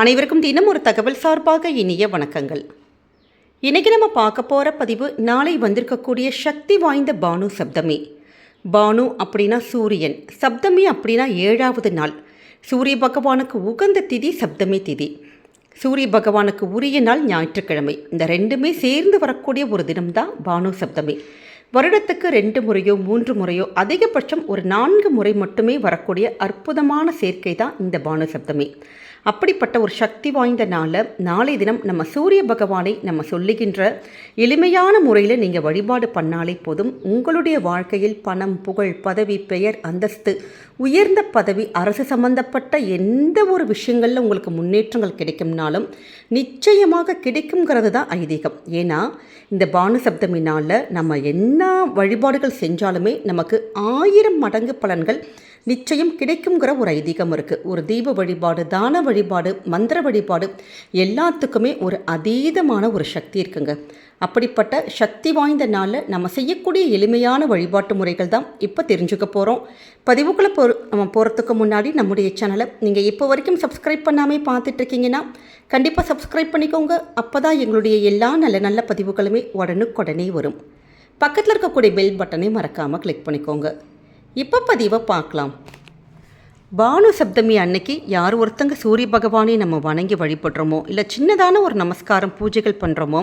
அனைவருக்கும் தினம் ஒரு தகவல் சார்பாக இனிய வணக்கங்கள். இன்றைக்கி நம்ம பார்க்க போகிற பதிவு நாளை வந்திருக்கக்கூடிய சக்தி வாய்ந்த பானு சப்தமி. பானு அப்படின்னா சூரியன் சப்தமி அப்படின்னா ஏழாவது நாள். சூரிய பகவானுக்கு உகந்த திதி சப்தமி திதி. சூரிய பகவானுக்கு உரிய நாள் ஞாயிற்றுக்கிழமை. இந்த ரெண்டுமே சேர்ந்து வரக்கூடிய ஒரு தினம்தான் பானு சப்தமி. வருடத்துக்கு ரெண்டு முறையோ மூன்று முறையோ அதிகபட்சம் ஒரு நான்கு முறை மட்டுமே வரக்கூடிய அற்புதமான சேர்க்கை தான் இந்த பானு சப்தமி. அப்படிப்பட்ட ஒரு சக்தி வாய்ந்த நாளில் நாளை தினம் நம்ம சூரிய பகவானை நம்ம சொல்லுகின்ற எளிமையான முறையில் நீங்கள் வழிபாடு பண்ணாலே போதும். உங்களுடைய வாழ்க்கையில் பணம் புகழ் பதவி பெயர் அந்தஸ்து உயர்ந்த பதவி அரசு சம்பந்தப்பட்ட எந்த ஒரு விஷயங்களில் உங்களுக்கு முன்னேற்றங்கள் கிடைக்கும்னாலும் நிச்சயமாக கிடைக்குங்கிறது தான் ஐதீகம். ஏன்னா இந்த பானு சப்தமி நாளில் நம்ம என்ன வழிபாடுகள் செஞ்சாலுமே நமக்கு ஆயிரம் மடங்கு பலன்கள் நிச்சயம் கிடைக்குங்கிற ஒரு ஐதீகம் இருக்குது ஒரு தீப வழிபாடு தான வழிபாடு மந்திர வழிபாடு எல்லாத்துக்குமே ஒரு அதீதமான ஒரு சக்தி இருக்குங்க. அப்படிப்பட்ட சக்தி வாய்ந்த நாளில் நம்ம செய்யக்கூடிய எளிமையான வழிபாட்டு முறைகள் தான் இப்போ தெரிஞ்சுக்க போகிறோம் பதிவுக்குள்ளே போ நம்ம போகிறதுக்கு முன்னாடி நம்முடைய சேனலை நீங்கள் இப்போ வரைக்கும் சப்ஸ்கிரைப் பண்ணாமே பார்த்துட்ருக்கீங்கன்னா கண்டிப்பாக சப்ஸ்கிரைப் பண்ணிக்கோங்க. அப்போ தான் எங்களுடைய எல்லா நல்ல நல்ல பதிவுகளுமே உடனுக்குடனே வரும். பக்கத்தில் இருக்கக்கூடிய பெல் பட்டனை மறக்காமல் கிளிக் பண்ணிக்கோங்க. இப்போ பதிவை பார்க்கலாம். பானு சப்தமி அன்னைக்கு யார் ஒருத்தங்க சூரிய பகவானை நம்ம வணங்கி வழிபடுறோமோ இல்லை சின்னதான ஒரு நமஸ்காரம் பூஜைகள் பண்ணுறோமோ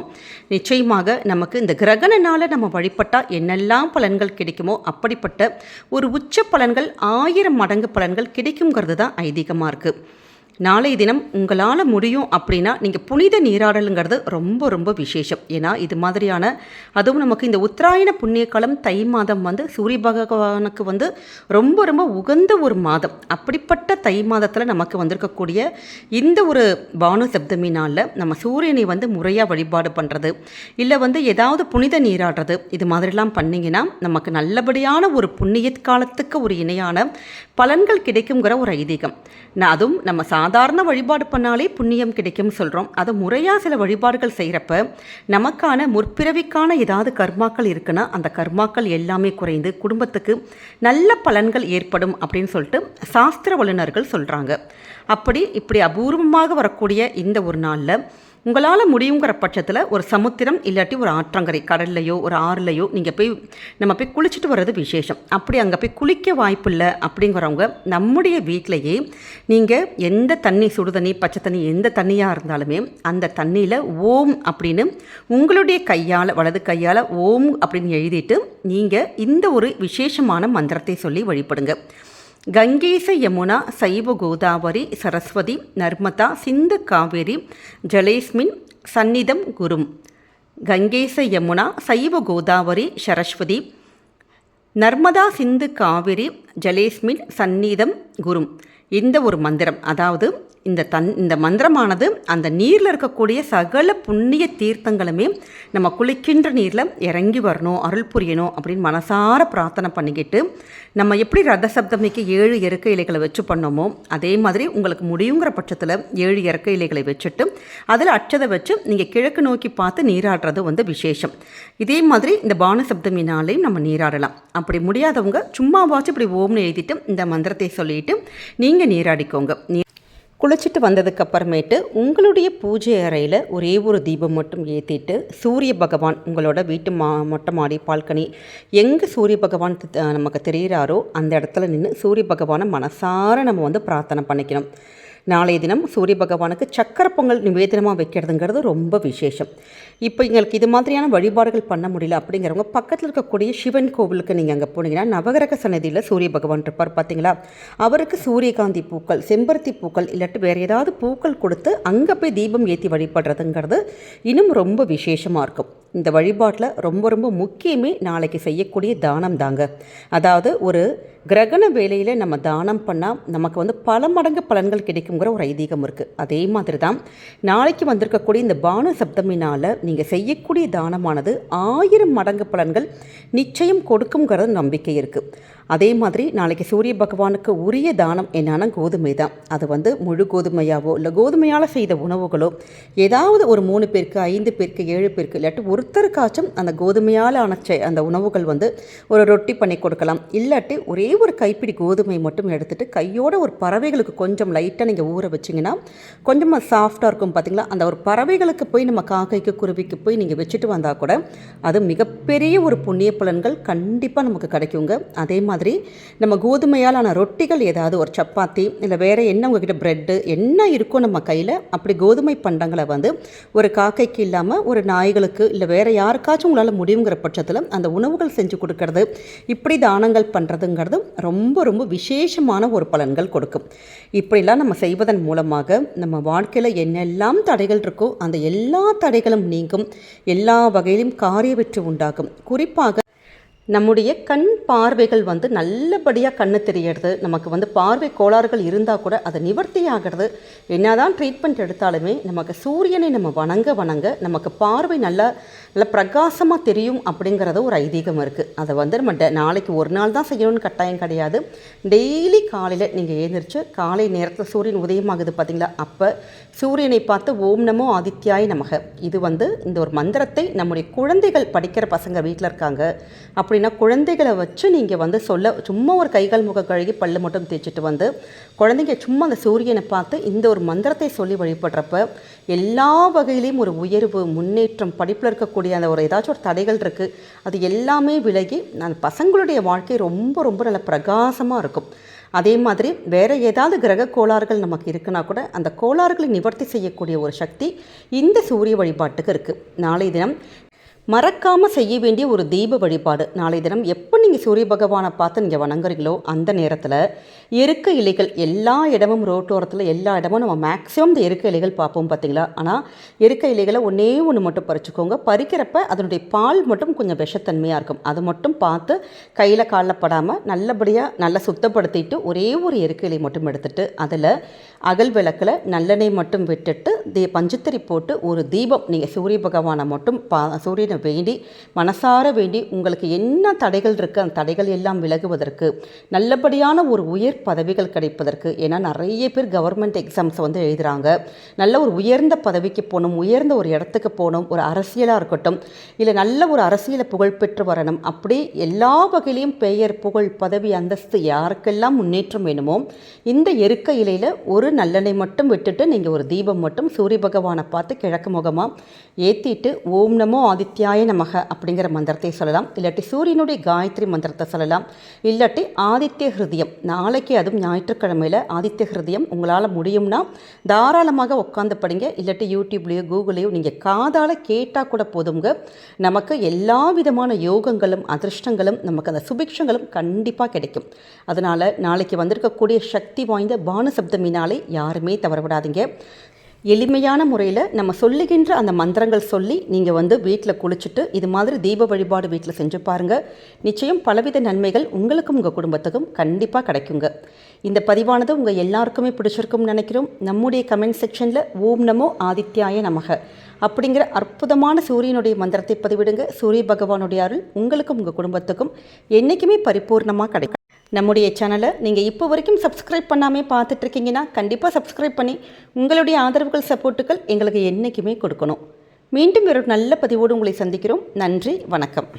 நிச்சயமாக நமக்கு இந்த கிரகணனால் நம்ம வழிபட்டால் என்னெல்லாம் பலன்கள் கிடைக்குமோ அப்படிப்பட்ட ஒரு உச்ச பலன்கள் ஆயிரம் மடங்கு பலன்கள் கிடைக்குங்கிறது தான் ஐதீகமாக இருக்குது நாளைய தினம் உங்களால் முடியும் அப்படின்னா நீங்கள் புனித நீராடலுங்கிறது ரொம்ப ரொம்ப விசேஷம். ஏன்னா இது மாதிரியான அதுவும் நமக்கு இந்த உத்தராயண புண்ணிய காலம் தை மாதம் வந்து சூரிய பகவானுக்கு வந்து ரொம்ப ரொம்ப உகந்த ஒரு மாதம். அப்படிப்பட்ட தை மாதத்தில் நமக்கு வந்திருக்கக்கூடிய இந்த ஒரு பானு சப்தமி நாளில் நம்ம சூரியனை வந்து முறையாக வழிபாடு பண்ணுறது இல்லை வந்து ஏதாவது புனித நீராடுறது இது மாதிரிலாம் பண்ணிங்கன்னா நமக்கு நல்லபடியான ஒரு புண்ணிய காலத்துக்கு ஒரு இணையான பலன்கள் கிடைக்குங்கிற ஒரு ஐதீகம். நான் அதுவும் நம்ம சா சாதாரண வழிபாடு பண்ணாலே புண்ணியம் கிடைக்கும் சொல்கிறோம் அது முறையாக சில வழிபாடுகள் செய்கிறப்ப நமக்கான முற்பிறவிக்கான ஏதாவது கர்மாக்கள் இருக்குன்னா அந்த கர்மாக்கள் எல்லாமே குறைந்து குடும்பத்துக்கு நல்ல பலன்கள் ஏற்படும் அப்படின்னு சொல்லிட்டு சாஸ்திர வல்லுநர்கள் சொல்கிறாங்க அப்படி இப்படி அபூர்வமாக வரக்கூடிய இந்த ஒரு நாளில் உங்களால் முடியுங்கிற பட்சத்தில் ஒரு சமுத்திரம் இல்லாட்டி ஒரு ஆற்றங்கரை கடல்லையோ ஒரு ஆறுலையோ நீங்கள் போய் நம்ம போய் குளிச்சுட்டு வர்றது விசேஷம். அப்படி அங்கே போய் குளிக்க வாய்ப்பில்லை அப்படிங்கிறவங்க நம்முடைய வீட்டிலையே நீங்கள் எந்த தண்ணி சுடு தண்ணி பச்சை தண்ணி எந்த தண்ணியாக இருந்தாலுமே அந்த தண்ணியில் ஓம் அப்படின்னு உங்களுடைய கையால் வலது கையால் ஓம் அப்படின்னு எழுதிட்டு நீங்கள் இந்த ஒரு விசேஷமான மந்திரத்தை சொல்லி வழிபடுங்க. கங்கேச யமுனா சைவ கோதாவரி சரஸ்வதி நர்மதா சிந்து காவேரி ஜலேஸ்மின் சந்நிதம் குரும். கங்கேச யமுனா சைவ கோதாவரி சரஸ்வதி நர்மதா சிந்து காவிரி ஜலேஸ்மின் சந்நிதம் குரும். இந்த ஒரு மந்திரம். அதாவது இந்த தன் இந்த மந்திரமானது அந்த நீரில் இருக்கக்கூடிய சகல புண்ணிய தீர்த்தங்களுமே நம்ம குளிக்கின்ற நீரில் இறங்கி வரணும் அருள் புரியணும் அப்படின்னு மனசார பிரார்த்தனை பண்ணிக்கிட்டு நம்ம எப்படி ரத சப்தமிக்கு ஏழு இறக்க இலைகளை வச்சு பண்ணோமோ அதே மாதிரி உங்களுக்கு முடியுங்கிற பட்சத்தில் ஏழு இறக்க இலைகளை வச்சுட்டு அதில் அச்சதை வச்சு நீங்கள் கிழக்கு நோக்கி பார்த்து நீராடுறது வந்து விசேஷம். இதே மாதிரி இந்த பானசப்தமினாலையும் நம்ம நீராடலாம். அப்படி முடியாதவங்க சும்மாவாச்சும் இப்படி ஓம்னு எழுதிட்டு இந்த மந்திரத்தை சொல்லிட்டு நீங்கள் நீராடிக்கோங்க. நீ குளிச்சுட்டு வந்ததுக்கு அப்புறமேட்டு உங்களுடைய பூஜை அறையில் ஒரே ஒரு தீபம் மட்டும் ஏற்றிட்டு சூரிய பகவான் உங்களோட வீட்டு மா மொட்டை மாடி பால்கனி எங்கே சூரிய பகவான் நமக்கு தெரிகிறாரோ அந்த இடத்துல நின்று சூரிய பகவானை மனசார நம்ம வந்து பிரார்த்தனை பண்ணிக்கணும். நாளைய தினம் சூரிய பகவானுக்கு சக்கர பொங்கல் நிவேதனமாக வைக்கிறதுங்கிறது ரொம்ப விசேஷம். இப்போ எங்களுக்கு இது மாதிரியான வழிபாடுகள் பண்ண முடியல அப்படிங்கிறவங்க பக்கத்தில் இருக்கக்கூடிய சிவன் கோவிலுக்கு நீங்கள் அங்கே போனீங்கன்னா நவகிரக சன்னதியில் சூரிய பகவான் இருப்பார் பார்த்தீங்களா? அவருக்கு சூரியகாந்தி பூக்கள் செம்பருத்தி பூக்கள் இல்லாட்டி வேறு ஏதாவது பூக்கள் கொடுத்து அங்கே போய் தீபம் ஏற்றி வழிபடுறதுங்கிறது இன்னும் ரொம்ப விசேஷமாக இருக்கும். இந்த வழிபாட்டில் ரொம்ப ரொம்ப முக்கியமே நாளைக்கு செய்யக்கூடிய தானம் தாங்க. அதாவது ஒரு கிரகண வேலையில் நம்ம தானம் பண்ணால் நமக்கு வந்து பல மடங்கு பலன்கள் கிடைக்கும் கிடைக்குங்கிற ஒரு ஐதீகம் இருக்குது அதே மாதிரி தான் நாளைக்கு வந்திருக்கக்கூடிய இந்த பானு சப்தமினால் நீங்கள் செய்யக்கூடிய தானமானது ஆயிரம் மடங்கு பலன்கள் நிச்சயம் கொடுக்குங்கிறது நம்பிக்கை இருக்குது அதே மாதிரி நாளைக்கு சூரிய பகவானுக்கு உரிய தானம் என்னன்னா கோதுமை தான். அது வந்து முழு கோதுமையாவோ இல்லை கோதுமையால் செய்த உணவுகளோ ஏதாவது ஒரு மூணு பேருக்கு ஐந்து பேருக்கு ஏழு பேருக்கு இல்லாட்டி ஒருத்தருக்காச்சும் அந்த கோதுமையால் அணைச்ச அந்த உணவுகள் வந்து ஒரு ரொட்டி பண்ணி கொடுக்கலாம். இல்லாட்டி ஒரே ஒரு கைப்பிடி கோதுமை மட்டும் எடுத்துட்டு கையோட ஒரு பறவைகளுக்கு கொஞ்சம் லைட்டாக நீங்கள் இதை ஊற வச்சிங்கன்னா கொஞ்சமாக சாஃப்டாக இருக்கும் பார்த்தீங்களா அந்த ஒரு பறவைகளுக்கு போய் நம்ம காக்கைக்கு குருவிக்கு போய் நீங்கள் வச்சுட்டு வந்தால் கூட அது மிகப்பெரிய ஒரு புண்ணிய பலன்கள் கண்டிப்பாக நமக்கு கிடைக்குங்க. அதே மாதிரி நம்ம கோதுமையாலான ரொட்டிகள் ஏதாவது ஒரு சப்பாத்தி இல்லை வேறு என்ன உங்ககிட்ட ப்ரெட்டு என்ன இருக்கோ நம்ம கையில் அப்படி கோதுமை பண்டங்களை வந்து ஒரு காக்கைக்கு இல்லாமல் ஒரு நாய்களுக்கு இல்லை வேறு யாருக்காச்சும் உங்களால் முடியுங்கிற பட்சத்தில் அந்த உணவுகள் செஞ்சு கொடுக்கறது இப்படி தானங்கள் பண்ணுறதுங்கிறது ரொம்ப ரொம்ப விசேஷமான ஒரு பலன்கள் கொடுக்கும். இப்படிலாம் நம்ம செய்வதன் மூலமாக நம்ம வாழ்க்கையில் என்னெல்லாம் தடைகள் இருக்கோ அந்த எல்லா தடைகளும் நீங்கும். எல்லா வகையிலும் காரிய வெற்றி உண்டாகும். குறிப்பாக நம்முடைய கண் பார்வைகள் வந்து நல்லபடியாக கண்ணு தெரியறது. நமக்கு வந்து பார்வை கோளாறுகள் இருந்தால் கூட அதை நிவர்த்தி ஆகிறது. என்னதான் ட்ரீட்மெண்ட் எடுத்தாலுமே நமக்கு சூரியனை நம்ம வணங்க வணங்க நமக்கு பார்வை நல்லா நல்ல பிரகாசமாக தெரியும் அப்படிங்கிறது ஒரு ஐதீகம் இருக்குது அதை வந்து நம்ம நாளைக்கு ஒரு நாள் தான் செய்யணும்னு கட்டாயம் கிடையாது. டெய்லி காலையில் நீங்கள் எழுந்திரிச்சு காலை நேரத்தில் சூரியன் உதயமாகுது பார்த்தீங்களா அப்போ சூரியனை பார்த்து ஓம் நமோ ஆதித்யாய் நமக. இது வந்து இந்த ஒரு மந்திரத்தை நம்முடைய குழந்தைகள் படிக்கிற பசங்க வீட்டில் இருக்காங்க. அப்படின்னா குழந்தைகளை வச்சு நீங்கள் வந்து சொல்ல சும்மா ஒரு கைகால் முக கழுகி பல்லு மட்டும் தேய்ச்சிட்டு வந்து குழந்தைங்க சும்மா அந்த சூரியனை பார்த்து இந்த ஒரு மந்திரத்தை சொல்லி வழிபடுறப்ப எல்லா வகையிலையும் ஒரு உயர்வு முன்னேற்றம் படிப்பில் இருக்கக்கூடிய அந்த ஒரு ஏதாச்சும் ஒரு தடைகள் இருக்குது அது எல்லாமே விலகி அந்த பசங்களுடைய வாழ்க்கை ரொம்ப ரொம்ப நல்ல பிரகாசமாக இருக்கும். அதே மாதிரி வேறு ஏதாவது கிரக கோளாறுகள் நமக்கு இருக்குன்னா கூட அந்த கோளாறுகளை நிவர்த்தி செய்யக்கூடிய ஒரு சக்தி இந்த சூரிய வழிபாட்டுக்கு இருக்குது நாளை தினம் மறக்காமல் செய்ய வேண்டிய ஒரு தீப வழிபாடு. நாளை தினம் எப்போ நீங்கள் சூரிய பகவானை பார்த்து நீங்கள் வணங்குறீங்களோ அந்த நேரத்தில் எருக்க இலைகள் எல்லா இடமும் ரோட்டோரத்தில் எல்லா இடமும் நம்ம மேக்ஸிமம் இந்த இருக்க இலைகள் பார்ப்போம் பார்த்தீங்களா? ஆனால் இருக்க இலைகளை ஒன்றே ஒன்று மட்டும் பறிச்சுக்கோங்க. பறிக்கிறப்ப அதனுடைய பால் மட்டும் கொஞ்சம் விஷத்தன்மையாக இருக்கும். அது மட்டும் பார்த்து கையில் காலில் படாமல் நல்லபடியாக நல்லா சுத்தப்படுத்திட்டு ஒரே ஒரு இருக்க இலை மட்டும் எடுத்துட்டு அதில் அகல் விளக்கில் நல்லெண்ணெய் மட்டும் விட்டுட்டு தீ பஞ்சத்திரி போட்டு ஒரு தீபம் நீங்கள் சூரிய பகவானை மட்டும் பா சூரியனை வேண்டி மனசார வேண்டி உங்களுக்கு என்ன தடைகள் இருக்குது அந்த தடைகள் எல்லாம் விலகுவதற்கு நல்லபடியான ஒரு உயர் பதவிகள் கிடைப்பதற்கு ஏன்னா நிறைய பேர் கவர்மெண்ட் எக்ஸாம்ஸ் வந்து எழுதுகிறாங்க நல்ல ஒரு உயர்ந்த பதவிக்கு போகணும் உயர்ந்த ஒரு இடத்துக்கு போகணும் ஒரு அரசியலாக இருக்கட்டும் இல்லை நல்ல ஒரு அரசியலை புகழ்பெற்று வரணும் அப்படி எல்லா வகையிலையும் பெயர் புகழ் பதவி அந்தஸ்து யாருக்கெல்லாம் முன்னேற்றம் வேணுமோ இந்த எருக்க இலையில் ஒரு நல்லெண்ணெய் மட்டும் விட்டுட்டு நீங்கள் ஒரு தீபம் மட்டும் சூரிய பகவானை பார்த்து கிழக்கு முகமாக ஏற்றிட்டு ஓம் நமோ ஆதித்யாய நமக அப்படிங்கிற மந்திரத்தை சொல்லலாம். இல்லாட்டி சூரியனுடைய காயத்ரி மந்திரத்தை சொல்லலாம். இல்லாட்டி ஆதித்ய ஹிருதயம். நாளைக்கு அதுவும் ஞாயிற்றுக்கிழமையில் ஆதித்ய ஹிருதயம் உங்களால் முடியும்னா தாராளமாக உட்காந்து படிங்க. இல்லாட்டி யூடியூப்லேயோ கூகுளையோ நீங்கள் காதால் கேட்டால் கூட போதுங்க நமக்கு எல்லா விதமான யோகங்களும் அதிர்ஷ்டங்களும் நமக்கு அந்த சுபிக்ஷங்களும் கண்டிப்பாக கிடைக்கும். அதனால் நாளைக்கு வந்திருக்கக்கூடிய சக்தி வாய்ந்த பானசப்தமினாலே யாருமே தவறவிடாதீங்க. எளிமையான முறையில் நம்ம சொல்லுகின்ற அந்த மந்திரங்கள் சொல்லி நீங்கள் வந்து வீட்டில் குளிச்சுட்டு இது மாதிரி தீப வழிபாடு வீட்டில் செஞ்சு பாருங்கள் நிச்சயம் பலவித நன்மைகள் உங்களுக்கும் உங்கள் குடும்பத்துக்கும் கண்டிப்பாக கிடைக்குங்க. இந்த பதிவானது உங்கள் எல்லாருக்குமே பிடிச்சிருக்கும்னு நினைக்கிறோம். நம்முடைய கமெண்ட் செக்ஷனில் ஓம் நமோ ஆதித்யாய நமக. அப்படிங்கிற அற்புதமான சூரியனுடைய மந்திரத்தை பதிவிடுங்க. சூரிய பகவானுடைய அருள் உங்களுக்கும் உங்கள் குடும்பத்துக்கும் என்றைக்குமே பரிபூர்ணமாக கிடைக்கும். நம்முடைய சேனலை நீங்கள் இப்போ வரைக்கும் சப்ஸ்கிரைப் பண்ணாமல் பார்த்துட்ருக்கீங்கன்னா கண்டிப்பாக சப்ஸ்கிரைப் பண்ணி உங்களுடைய ஆதரவுகள் சப்போர்ட்டுகள் எங்களுக்கு என்றைக்குமே கொடுக்கணும். மீண்டும் ஒரு நல்ல பதிவோடு உங்களை சந்திக்கிறோம். நன்றி வணக்கம்.